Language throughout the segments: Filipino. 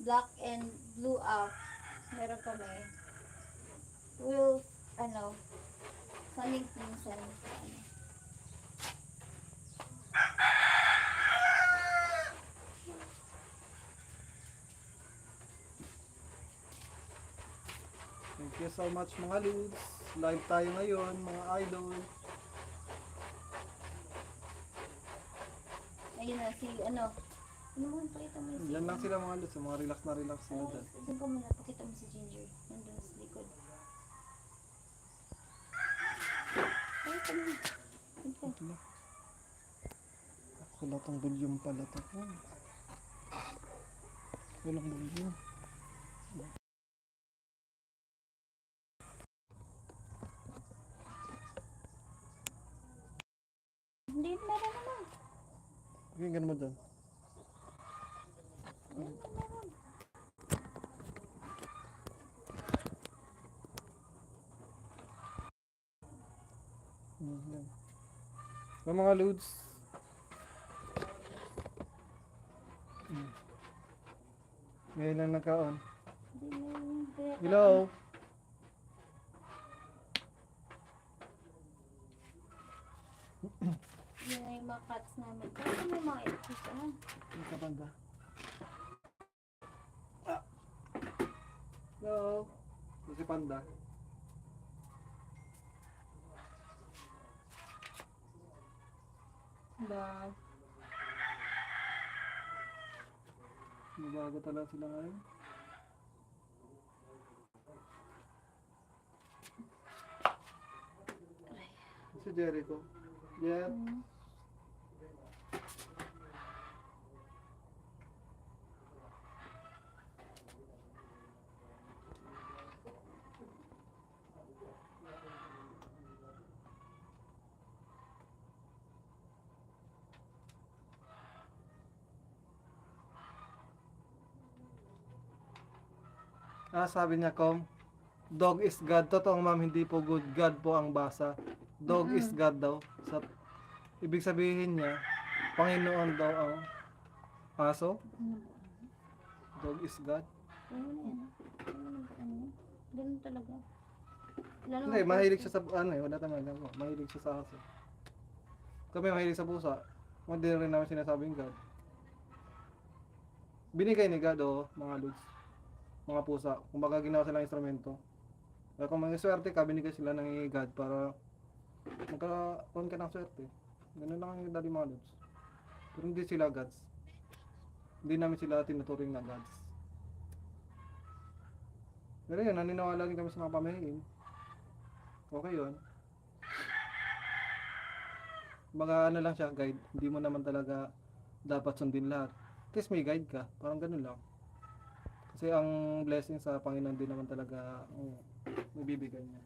black and blue out. Meron kami. Will, ano, Sonic minsan. Ano. Thank you so much mga Ludes. Live tayo ngayon, mga idol. Ayun na, si, ano, ano mo, pakita mo yung si, Yan lang sila mga Ludes, mga relax na relax sila dyan. doon ka muna, pakita mo si Ginger. Nandun sa likod. Ay, ito mo. Ito. Wala tong volume pala to. Walang volume. Hindi, meron naman. Pakinggan mo dyan. Yung mga Ludes. Hmm. Ngayon lang nagkaon. Hello? Yun na yung mga cats namin. Kasi may mga electric, ano. Ano ka banda? Ah. Hello? Si Panda. Ba, Mabago talaga sila ngayon. Si Jericho. Yeah. hmm. Ah, sabi niya, Kom, dog is God. Totoong ma'am, hindi po good. God po ang basa. Dog is God daw. Sa, ibig sabihin niya, Panginoon daw ang aso. Dog is God. Ganun talaga. Wala Hindi, mahilig siya sa, ano eh, wala tama lang po. Mahilig siya sa aso. Kami mahilig sa pusa. Hindi rin namin sinasabing God. Binigay ni God, oh, mga ludes. Mga pusa. Kumbaga ginawa silang instrumento. Kaya kung mga swerte ka, sila ng God para magkaroon ka ng swerte. Ganun lang ang dali mga ludes. Pero hindi sila gods. Hindi namin sila tinuturing na gods. Pero yun, naniniwala rin kami sa mga pamahiin. Okay yun. Mga ano lang siya, guide. Hindi mo naman talaga dapat sundin lahat. At least may guide ka. Parang ganun lang. Kasi ang blessing sa Panginoon din naman talaga ang nabibigay niya.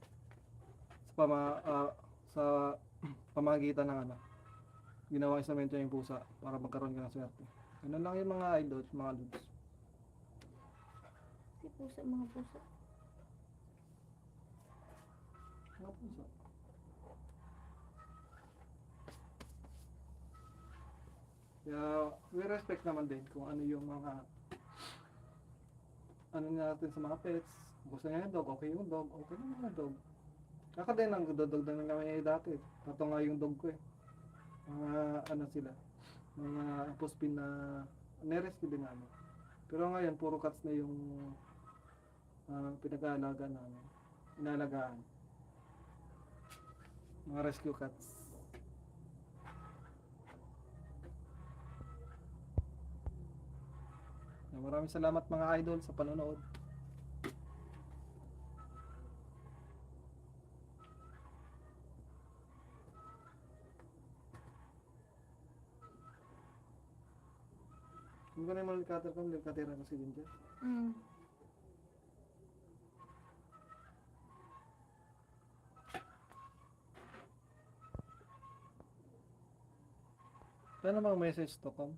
Sa pama, ah, sa pamagitan ng ano, ginawang instrumento niya yung pusa para magkaroon ka ng swerte. Ganun lang yung mga idols, mga lods. Si pusa, mga pusa. Mga pusa. Kaya, we respect naman din kung ano yung mga ano natin sa mga pets. Gusto niya yung dog, okay yung dog, okay naman yung dog. Ako din, ang dodog na kami dati. Tato nga yung dog ko eh. Mga ano sila, mga puspin na nerescue din namin. Pero ngayon, puro cats na yung ah, pinag-aalaga namin. Inalagaan. Mga rescue cats. Maraming salamat mga idol sa panonood. Kung ganun mo cutter ko, katira ko si Ginger. Mm. Paano mga message to, Kom?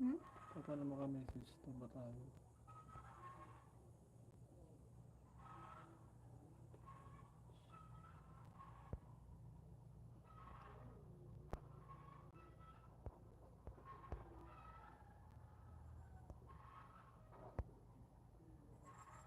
Hmm? mo na makamessage to ba?